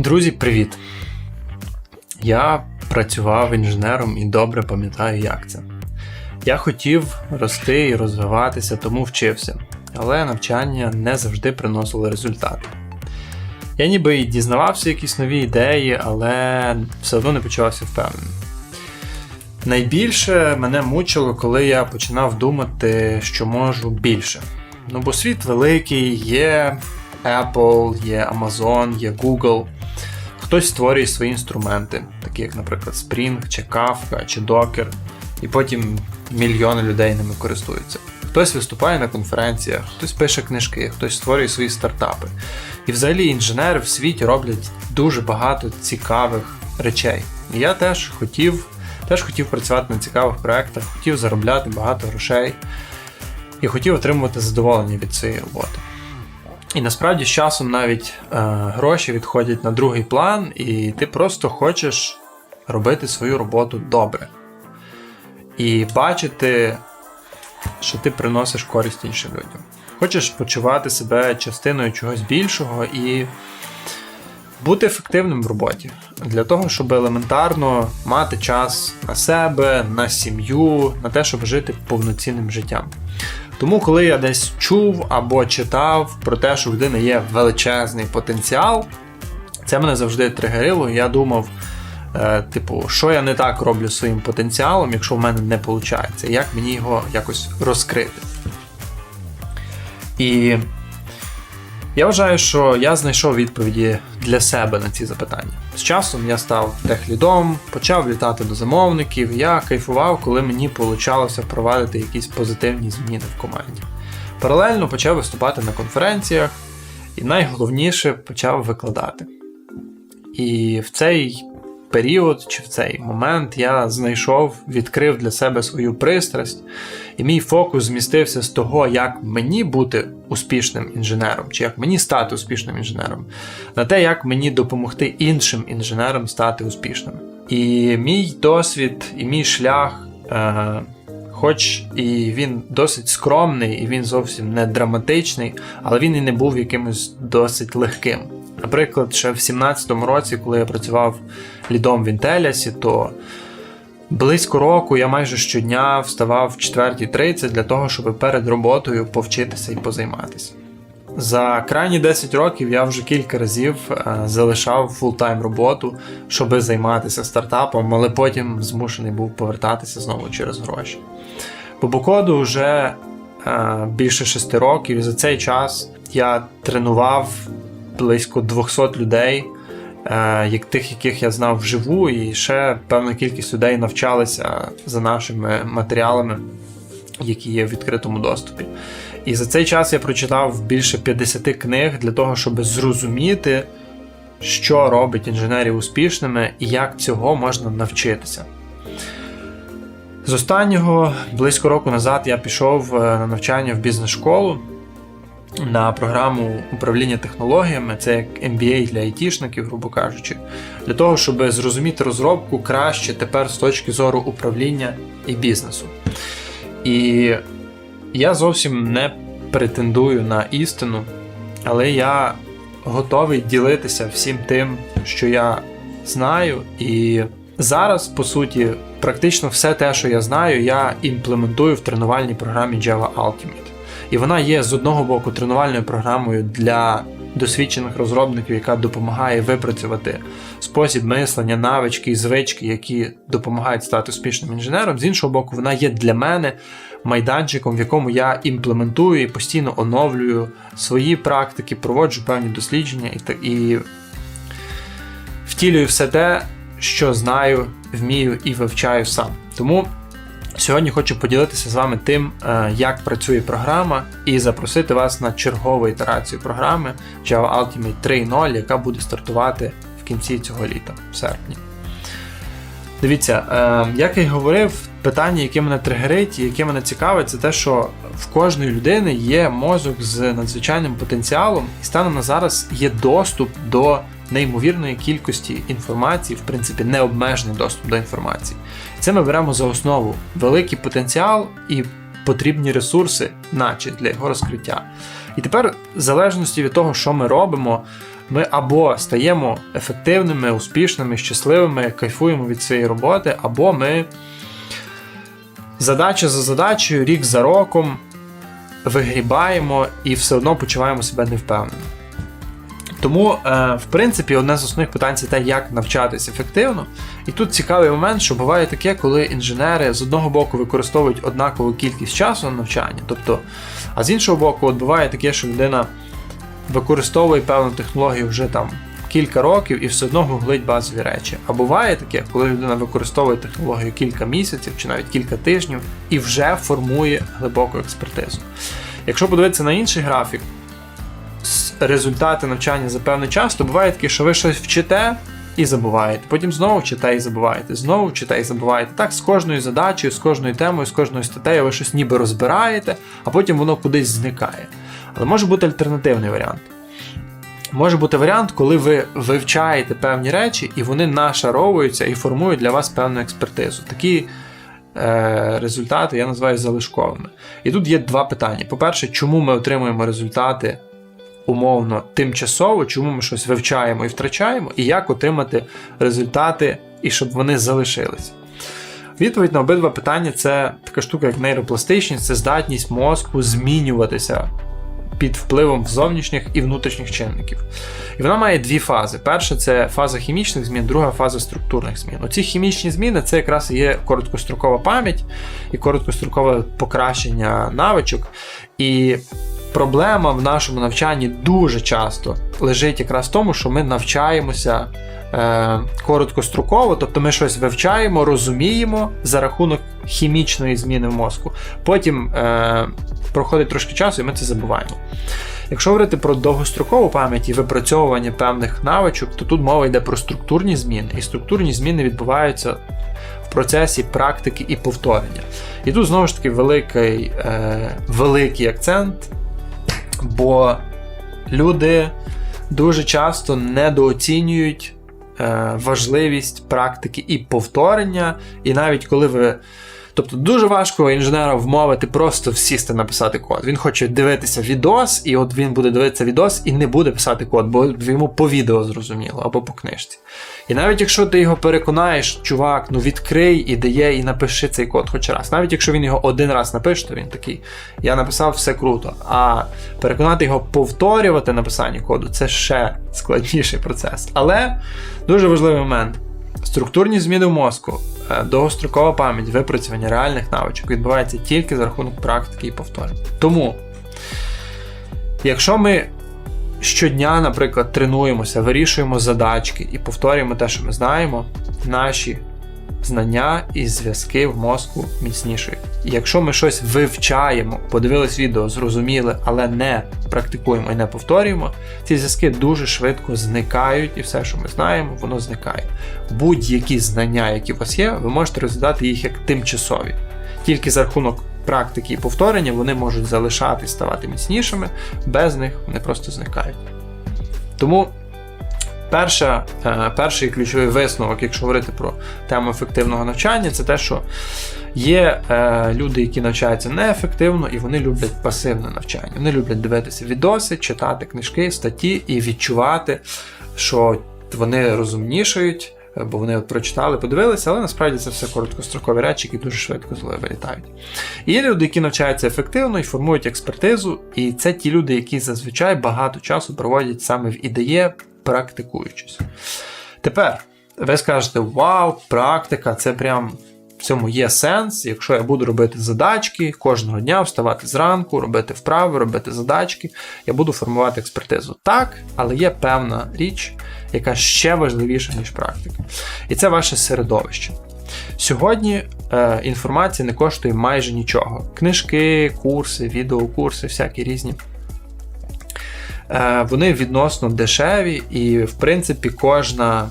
Друзі, привіт! Я працював інженером і добре пам'ятаю, як це. Я хотів рости і розвиватися, тому вчився, але навчання не завжди приносило результати. Я ніби і дізнавався якісь нові ідеї, але все одно не почувався впевненим. Найбільше мене мучило, коли я починав думати, що можу більше. Ну бо світ великий, є Apple, є Amazon, є Google. Хтось створює свої інструменти, такі як, наприклад, Spring, чи Kafka, чи Docker, і потім мільйони людей ними користуються. Хтось виступає на конференціях, хтось пише книжки, хтось створює свої стартапи. І взагалі інженери в світі роблять дуже багато цікавих речей. І я теж хотів, теж хотів працювати на цікавих проєктах, хотів заробляти багато грошей і хотів отримувати задоволення від цієї роботи. І насправді з часом навіть е, гроші відходять на другий план, і ти просто хочеш робити свою роботу добре. І бачити, що ти приносиш користь іншим людям. Хочеш почувати себе частиною чогось більшого і бути ефективним в роботі. Для того, щоб елементарно мати час на себе, на сім'ю, на те, щоб жити повноцінним життям. Тому, коли я десь чув або читав про те, що в людини є величезний потенціал, це мене завжди тригерило. Я думав, е, типу, що я не так роблю своїм потенціалом, якщо в мене не виходить, як мені його якось розкрити. І я вважаю, що я знайшов відповіді для себе на ці запитання. З часом я став техлідом, почав літати до замовників, я кайфував, коли мені получалося впровадити якісь позитивні зміни в команді. Паралельно почав виступати на конференціях, і найголовніше почав викладати. І в цей період чи в цей момент я знайшов, відкрив для себе свою пристрасть, і мій фокус змістився з того, як мені бути успішним інженером, чи як мені стати успішним інженером, на те, як мені допомогти іншим інженерам стати успішними. І мій досвід, і мій шлях. Е- Хоч і він досить скромний, і він зовсім не драматичний, але він і не був якимось досить легким. Наприклад, ще в 17-му році, коли я працював лідом в Інтелясі, то близько року я майже щодня вставав в 4.30 для того, щоб перед роботою повчитися і позайматися. За крайні 10 років я вже кілька разів е, залишав фултайм роботу, щоб займатися стартапом, але потім змушений був повертатися знову через гроші. По Бокоду вже е, більше 6 років, і за цей час я тренував близько 200 людей, е, як тих, яких я знав вживу, і ще певна кількість людей навчалися за нашими матеріалами, які є в відкритому доступі. І за цей час я прочитав більше 50 книг для того, щоб зрозуміти, що робить інженерів успішними і як цього можна навчитися. З останнього близько року назад я пішов е, на навчання в бізнес-школу на програму управління технологіями, це як MBA для айтішників, грубо кажучи, для того, щоб зрозуміти розробку краще тепер з точки зору управління і бізнесу. І я зовсім не претендую на істину, але я готовий ділитися всім тим, що я знаю. І зараз, по суті, практично все те, що я знаю, я імплементую в тренувальній програмі Java Ultimate. І вона є з одного боку тренувальною програмою для досвідчених розробників, яка допомагає випрацювати спосіб мислення, навички і звички, які допомагають стати успішним інженером. З іншого боку, вона є для мене майданчиком, в якому я імплементую і постійно оновлюю свої практики, проводжу певні дослідження і і втілюю все те, що знаю, вмію і вивчаю сам. Тому. Сьогодні хочу поділитися з вами тим, е, як працює програма, і запросити вас на чергову ітерацію програми Java Ultimate 3.0, яка буде стартувати в кінці цього літа, в серпні. Дивіться, е, як я й говорив, питання, яке мене тригерить і яке мене цікавить, це те, що в кожної людини є мозок з надзвичайним потенціалом, і станом на зараз є доступ до неймовірної кількості інформації, в принципі, необмежений доступ до інформації. Це ми беремо за основу великий потенціал і потрібні ресурси, наче для його розкриття. І тепер, в залежності від того, що ми робимо, ми або стаємо ефективними, успішними, щасливими, кайфуємо від своєї роботи, або ми задача за задачею, рік за роком вигрібаємо і все одно почуваємо себе невпевнено. Тому, е, в принципі, одне з основних питань це те, як навчатись ефективно. І тут цікавий момент, що буває таке, коли інженери з одного боку використовують однакову кількість часу на навчання, тобто, а з іншого боку, от буває таке, що людина використовує певну технологію вже там кілька років і все одно гуглить базові речі. А буває таке, коли людина використовує технологію кілька місяців чи навіть кілька тижнів і вже формує глибоку експертизу. Якщо подивитися на інший графік, результати навчання за певний час, то буває таке, що ви щось вчите і забуваєте. Потім знову вчите і забуваєте, знову вчите і забуваєте. Так, з кожною задачею, з кожною темою, з кожною статтею ви щось ніби розбираєте, а потім воно кудись зникає. Але може бути альтернативний варіант. Може бути варіант, коли ви вивчаєте певні речі, і вони нашаровуються і формують для вас певну експертизу. Такі е, результати я називаю залишковими. І тут є два питання. По-перше, чому ми отримуємо результати умовно тимчасово, чому ми щось вивчаємо і втрачаємо, і як отримати результати і щоб вони залишилися. Відповідь на обидва питання це така штука, як нейропластичність, це здатність мозку змінюватися під впливом зовнішніх і внутрішніх чинників. І вона має дві фази. Перша це фаза хімічних змін, друга фаза структурних змін. Оці хімічні зміни це якраз є короткострокова пам'ять і короткострокове покращення навичок. І проблема в нашому навчанні дуже часто лежить якраз в тому, що ми навчаємося е, короткостроково, тобто ми щось вивчаємо, розуміємо за рахунок хімічної зміни в мозку. Потім е, проходить трошки часу, і ми це забуваємо. Якщо говорити про довгострокову пам'ять і випрацьовування певних навичок, то тут мова йде про структурні зміни, і структурні зміни відбуваються в процесі практики і повторення. І тут знову ж таки великий, е, великий акцент, бо люди дуже часто недооцінюють е, важливість практики і повторення, і навіть коли ви. Тобто дуже важко інженера вмовити просто сісти написати код. Він хоче дивитися відос, і от він буде дивитися відос і не буде писати код, бо йому по відео зрозуміло або по книжці. І навіть якщо ти його переконаєш, чувак, ну відкрий ідеє і напиши цей код хоч раз. Навіть якщо він його один раз напише, то він такий: я написав все круто. А переконати його повторювати написання коду це ще складніший процес. Але дуже важливий момент. Структурні зміни в мозку, довгострокова пам'ять, випрацювання реальних навичок відбувається тільки за рахунок практики і повторень. Тому, якщо ми щодня, наприклад, тренуємося, вирішуємо задачки і повторюємо те, що ми знаємо, наші знання і зв'язки в мозку міцнішують. Якщо ми щось вивчаємо, подивились відео, зрозуміли, але не практикуємо і не повторюємо, ці зв'язки дуже швидко зникають, і все, що ми знаємо, воно зникає. Будь-які знання, які у вас є, ви можете розглядати їх як тимчасові. Тільки за рахунок практики і повторення вони можуть залишатись, ставати міцнішими, без них вони просто зникають. Тому перша, е, перший ключовий висновок, якщо говорити про тему ефективного навчання, це те, що є е, люди, які навчаються неефективно, і вони люблять пасивне навчання. Вони люблять дивитися відоси, читати книжки, статті і відчувати, що вони розумнішають. е, Бо вони от прочитали, подивилися, але насправді це все короткострокові речі, які дуже швидко вилітають. І є люди, які навчаються ефективно і формують експертизу, і це ті люди, які зазвичай багато часу проводять саме в ідеє, практикуючись. Тепер ви скажете: Вау, практика, це прям в цьому є сенс, якщо я буду робити задачки кожного дня, вставати зранку, робити вправи, робити задачки, я буду формувати експертизу. Так, але є певна річ, яка ще важливіша, ніж практика. І це ваше середовище. Сьогодні е, інформація не коштує майже нічого. Книжки, курси, відеокурси, всякі різні. Е, вони відносно дешеві, і, в принципі, кожна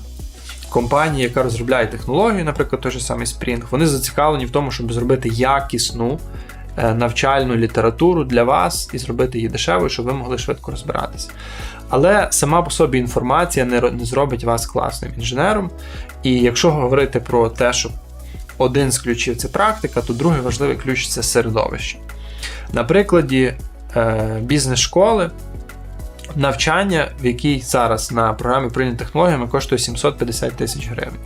компанія, яка розробляє технологію, наприклад, той же самий Spring, вони зацікавлені в тому, щоб зробити якісну е, навчальну літературу для вас і зробити її дешевою, щоб ви могли швидко розбиратися. Але сама по собі інформація не, зробить вас класним інженером. І якщо говорити про те, що один з ключів це практика, то другий важливий ключ це середовище. На прикладі е, бізнес-школи навчання, в якій зараз на програмі управління технологіями коштує 750 тисяч гривень.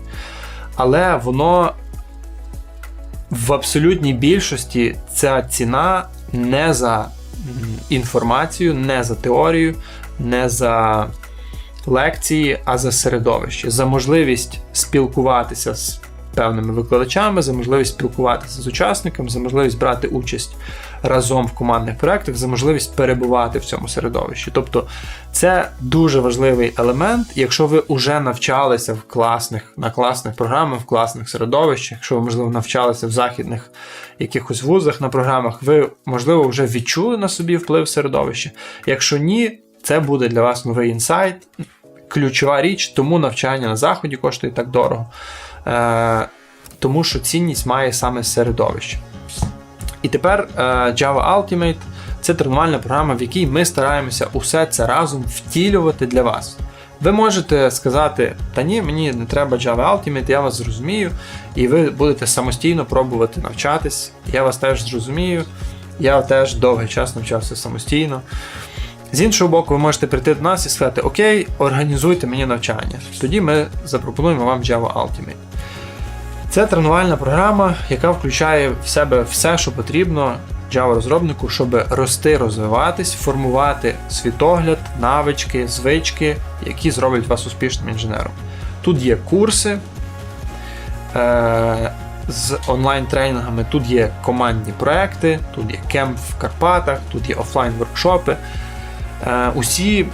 Але воно в абсолютній більшості ця ціна не за інформацію, не за теорію, не за лекції, а за середовище, за можливість спілкуватися з певними викладачами, за можливість спілкуватися з учасниками, за можливість брати участь разом в командних проєктах, за можливість перебувати в цьому середовищі. Тобто це дуже важливий елемент. Якщо ви вже навчалися в класних, на класних програмах, в класних середовищах, якщо ви, можливо, навчалися в західних якихось вузах на програмах, ви, можливо, вже відчули на собі вплив середовища. Якщо ні, це буде для вас новий інсайт, ключова річ, тому навчання на заході коштує так дорого. Е, тому що цінність має саме середовище. І тепер е, Java Ultimate це тренувальна програма, в якій ми стараємося усе це разом втілювати для вас. Ви можете сказати, та ні, мені не треба Java Ultimate, я вас зрозумію, і ви будете самостійно пробувати навчатись. Я вас теж зрозумію. Я теж довгий час навчався самостійно. З іншого боку, ви можете прийти до нас і сказати: Окей, організуйте мені навчання. Тоді ми запропонуємо вам Java Ultimate. Це тренувальна програма, яка включає в себе все, що потрібно Java-розробнику, щоб рости, розвиватись, формувати світогляд, навички, звички, які зроблять вас успішним інженером. Тут є курси е- з онлайн-тренінгами, тут є командні проекти, тут є кемп в Карпатах, тут є офлайн-воркшопи. Е- усі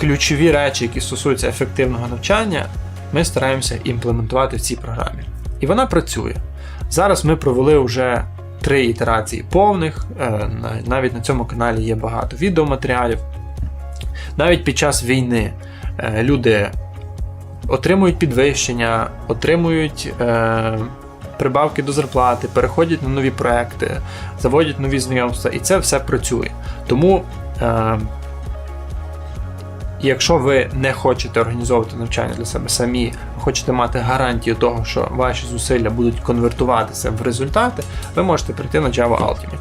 ключові речі, які стосуються ефективного навчання, ми стараємося імплементувати в цій програмі. І вона працює. Зараз ми провели вже три ітерації повних. е, Навіть на цьому каналі є багато відеоматеріалів. Навіть під час війни е, люди отримують підвищення, отримують е, прибавки до зарплати, переходять на нові проекти, заводять нові знайомства, і це все працює. Тому. Якщо ви не хочете організовувати навчання для себе самі, хочете мати гарантію того, що ваші зусилля будуть конвертуватися в результати, ви можете прийти на Java Ultimate.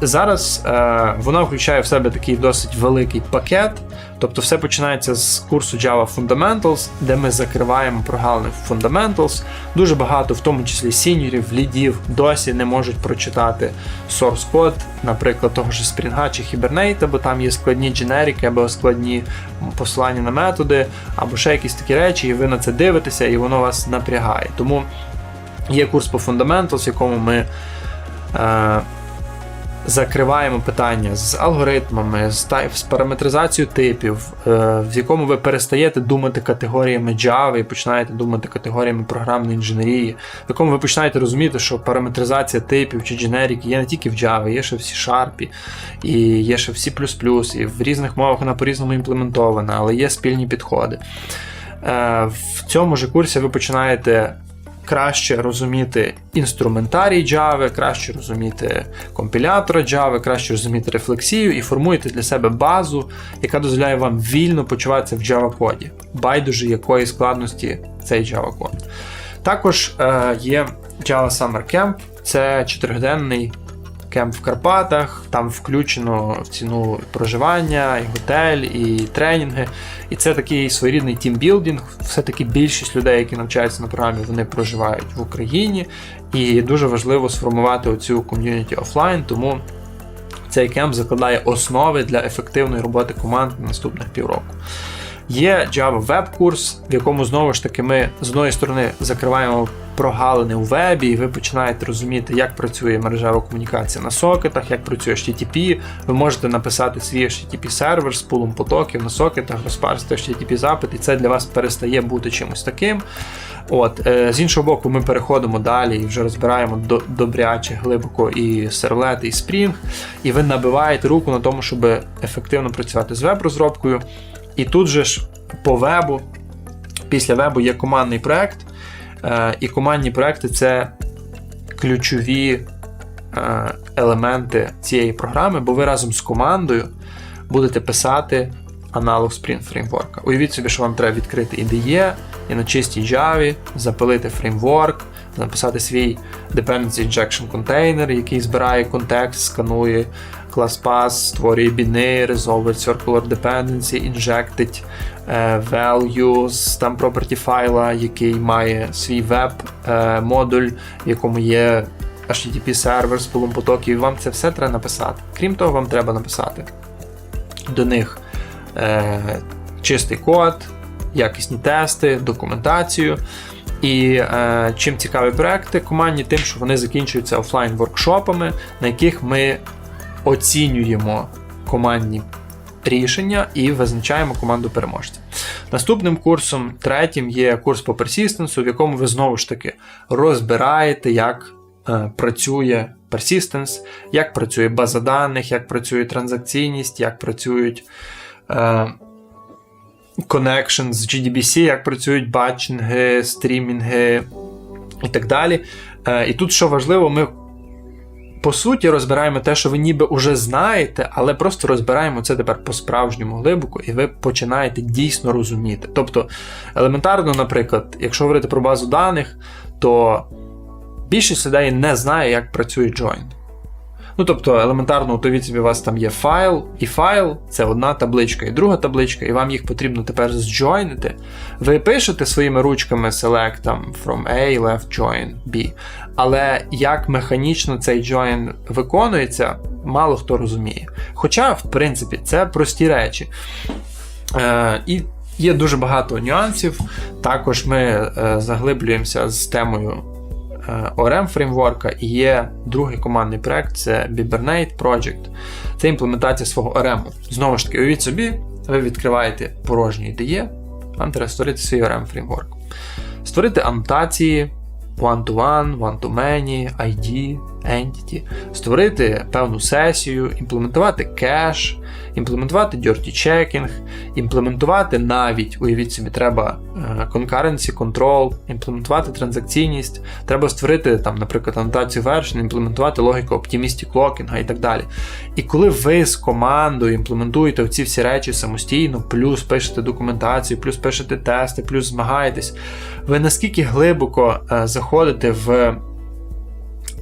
Зараз е, вона включає в себе такий досить великий пакет, тобто все починається з курсу Java Fundamentals, де ми закриваємо прогалини в Fundamentals. Дуже багато, в тому числі сіньорів, лідів, досі не можуть прочитати source код, наприклад, того ж Spring чи Hibernate, бо там є складні дженерики або складні посилання на методи, або ще якісь такі речі, і ви на це дивитеся, і воно вас напрягає. Тому є курс по Fundamentals, в якому ми е, закриваємо питання з алгоритмами, з, з параметризацією типів, е, в якому ви перестаєте думати категоріями Java і починаєте думати категоріями програмної інженерії, в якому ви починаєте розуміти, що параметризація типів чи дженерики є не тільки в Java, є ще в C-Sharp, і є ще в C++, і в різних мовах вона по-різному імплементована, але є спільні підходи. Е, В цьому ж курсі ви починаєте краще розуміти інструментарій Java, краще розуміти компілятора Java, краще розуміти рефлексію і формуєте для себе базу, яка дозволяє вам вільно почуватися в Java-коді, байдуже якої складності цей Java-код. Також е, є Java Summer Camp, це чотириденний кемп в Карпатах, там включено в ціну проживання, і готель, і тренінги. І це такий своєрідний тімбілдинг. Все-таки більшість людей, які навчаються на програмі, вони проживають в Україні. І дуже важливо сформувати оцю ком'юніті офлайн, тому цей кемп закладає основи для ефективної роботи команд на наступних півроку. Є Java Web курс, в якому знову ж таки ми з одної сторони закриваємо прогалини у вебі, і ви починаєте розуміти, як працює мережева комунікація на сокетах, як працює HTTP. Ви можете написати свій HTTP сервер з пулом потоків на сокетах, розпарсити HTTP запит, і це для вас перестає бути чимось таким. От, е, З іншого боку, ми переходимо далі і вже розбираємо до, добряче, глибоко і сервлети, і Spring, і ви набиваєте руку на тому, щоб ефективно працювати з веб-розробкою. І тут же ж по вебу, після вебу є командний проект, е, і командні проекти це ключові е, елементи цієї програми, бо ви разом з командою будете писати аналог Spring фреймворка. Уявіть собі, що вам треба відкрити IDE і на чистій Java запилити фреймворк, написати свій Dependency Injection Container, який збирає контекст, сканує ClassPass створює біни, resolve circular dependency, injected е, values, там property файла, який має свій веб-модуль, в якому є HTTP сервер з полом потоків, і вам це все треба написати. Крім того, вам треба написати до них е, чистий код, якісні тести, документацію. І е, чим цікаві проекти командні, тим, що вони закінчуються офлайн воркшопами, на яких ми оцінюємо командні рішення і визначаємо команду переможця. Наступним курсом, третім, є курс по персістенсу, в якому ви знову ж таки розбираєте, як е, працює persistence, як працює база даних, як працює транзакційність, як працюють. Е, connection з GDBC, як працюють батчинги, стрімінги і так далі. Е, І тут, що важливо, ми по суті розбираємо те, що ви ніби вже знаєте, але просто розбираємо це тепер по-справжньому глибоко, і ви починаєте дійсно розуміти. Тобто, елементарно, наприклад, якщо говорити про базу даних, то більшість людей не знає, як працює join. Ну, тобто, елементарно, уявіть собі, у вас там є файл, і файл це одна табличка і друга табличка, і вам їх потрібно тепер зджойнити. Ви пишете своїми ручками select там, from A, left join B. Але як механічно цей join виконується, мало хто розуміє. Хоча, в принципі, це прості речі. Е, І є дуже багато нюансів. Також ми е, заглиблюємося з темою. ORM фреймворка і є другий командний проект це Bibernate Project. Це імплементація свого ORM. Знову ж таки, уявіть собі, ви відкриваєте порожній IDE, вам треба створити свій ORM фреймворк. Створити анотації one-to-one, one-to-many, ID, entity, створити певну сесію, імплементувати кеш, імплементувати dirty checking, імплементувати навіть, уявіть собі, треба е, concurrency control, імплементувати транзакційність, треба створити, там, наприклад, анотацію version, імплементувати логіку optimistic locking і так далі. І коли ви з командою імплементуєте ці всі речі самостійно, плюс пишете документацію, плюс пишете тести, плюс змагаєтесь, ви наскільки глибоко е, заходите в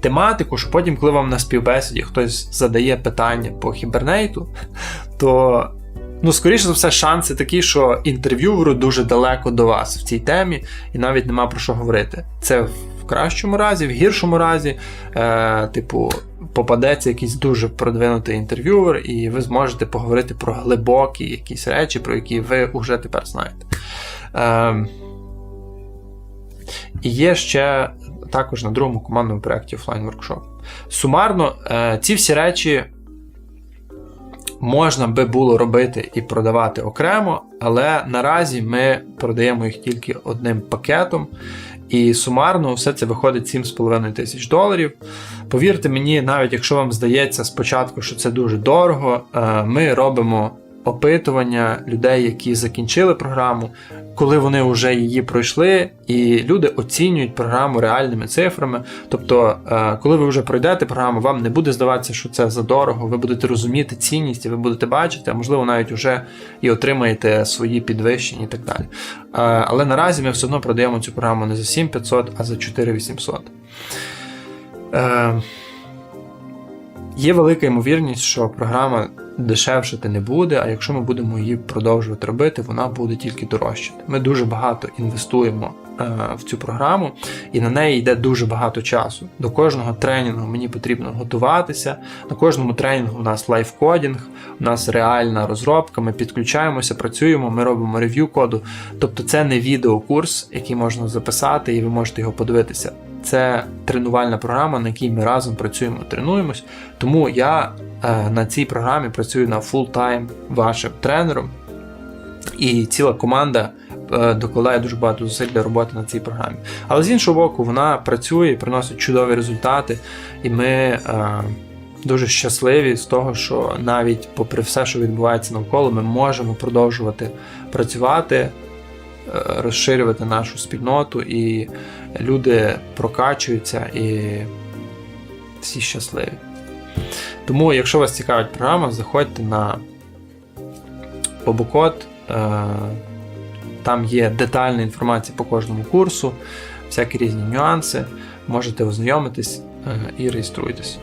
тематику, що потім, коли вам на співбесіді хтось задає питання по хібернейту, то, ну, скоріше за все, шанси такі, що інтерв'юеру дуже далеко до вас в цій темі, і навіть нема про що говорити. Це в кращому разі, в гіршому разі, е, типу, попадеться якийсь дуже продвинутий інтерв'юер, і ви зможете поговорити про глибокі якісь речі, про які ви вже тепер знаєте. Е, і є ще також на другому командному проєкті Offline Workshop. Сумарно, е, ці всі речі можна би було робити і продавати окремо, але наразі ми продаємо їх тільки одним пакетом. І сумарно все це виходить 7,5 тисяч доларів. Повірте мені, навіть якщо вам здається спочатку, що це дуже дорого, е, ми робимо опитування людей, які закінчили програму, коли вони вже її пройшли, і люди оцінюють програму реальними цифрами. Тобто, е, коли ви вже пройдете програму, вам не буде здаватися, що це задорого, ви будете розуміти цінність, ви будете бачити, а можливо, навіть вже і отримаєте свої підвищення і так далі. Е, але наразі ми все одно продаємо цю програму не за 7500, а за 4800. Є велика ймовірність, що програма дешевшати не буде, а якщо ми будемо її продовжувати робити, вона буде тільки дорожчати. Ми дуже багато інвестуємо в цю програму, і на неї йде дуже багато часу. До кожного тренінгу мені потрібно готуватися. На кожному тренінгу у нас лайфкодінг, у нас реальна розробка, ми підключаємося, працюємо, ми робимо рев'ю коду. Тобто це не відеокурс, який можна записати, і ви можете його подивитися. Це тренувальна програма, на якій ми разом працюємо, тренуємось. Тому я е, на цій програмі працюю на фултайм вашим тренером, і ціла команда е, докладає дуже багато зусиль для роботи на цій програмі. Але з іншого боку, вона працює і приносить чудові результати, і ми е, дуже щасливі з того, що навіть попри все, що відбувається навколо, ми можемо продовжувати працювати, е, розширювати нашу спільноту, і люди прокачуються і всі щасливі. Тому, якщо вас цікавить програма, заходьте на Побокод. Там є детальна інформація по кожному курсу, всякі різні нюанси. Можете ознайомитись е, і реєструйтесь.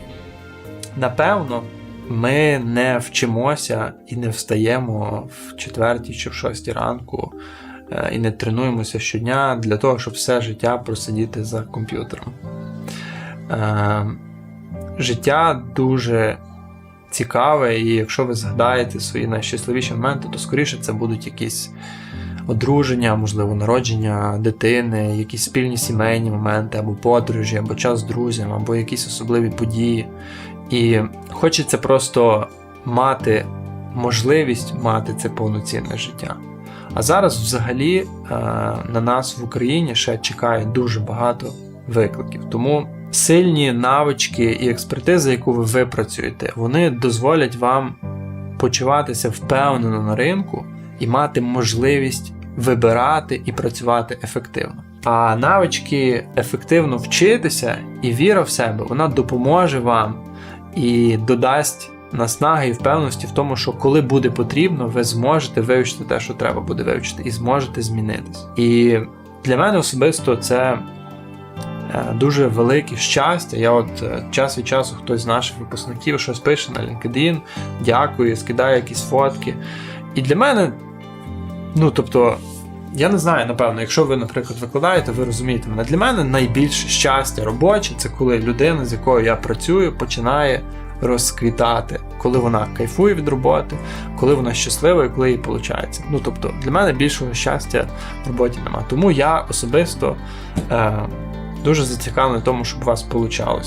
Напевно, ми не вчимося і не встаємо в четвертій чи в шостій ранку е, і не тренуємося щодня для того, щоб все життя просидіти за комп'ютером. Е, Життя дуже цікаве, і якщо ви згадаєте свої найщасливіші моменти, то скоріше це будуть якісь одруження, можливо, народження дитини, якісь спільні сімейні моменти, або подорожі, або час з друзями, або якісь особливі події. І хочеться просто мати можливість мати це повноцінне життя. А зараз, взагалі, е, на нас в Україні ще чекає дуже багато викликів. Тому сильні навички і експертиза, яку ви випрацюєте, вони дозволять вам почуватися впевнено на ринку і мати можливість вибирати і працювати ефективно. А навички ефективно вчитися і віра в себе вона допоможе вам і додасть наснаги і впевненості в тому, що коли буде потрібно, ви зможете вивчити те, що треба буде вивчити, і зможете змінитись. І для мене особисто це е, дуже велике щастя. Я от е, час від часу хтось з наших випускників щось пише на LinkedIn, дякує, скидає якісь фотки. І для мене, ну тобто, я не знаю, напевно, якщо ви, наприклад, викладаєте, ви розумієте мене. Для мене найбільше щастя робоче це коли людина, з якою я працюю, починає розквітати, коли вона кайфує від роботи, коли вона щаслива і коли їй виходить. Ну тобто, для мене більшого щастя в роботі нема. Тому я особисто е, дуже зацікавлений в тому, щоб у вас вийшло.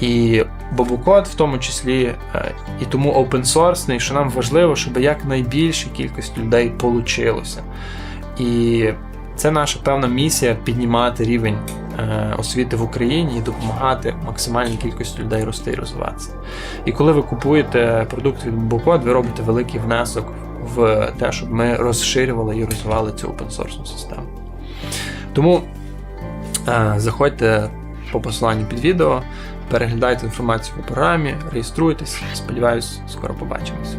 І Бобукод в тому числі, е, і тому source, що нам важливо, щоб якнайбільша кількість людей получилося. І це наша певна місія піднімати рівень е, освіти в Україні і допомагати максимальній кількості людей рости і розвиватися. І коли ви купуєте продукт від Бобукод, ви робите великий внесок в те, щоб ми розширювали і розвивали цю source систему. Тому е, заходьте по посиланню під відео, переглядайте інформацію по програмі, реєструйтесь. Сподіваюсь, скоро побачимось.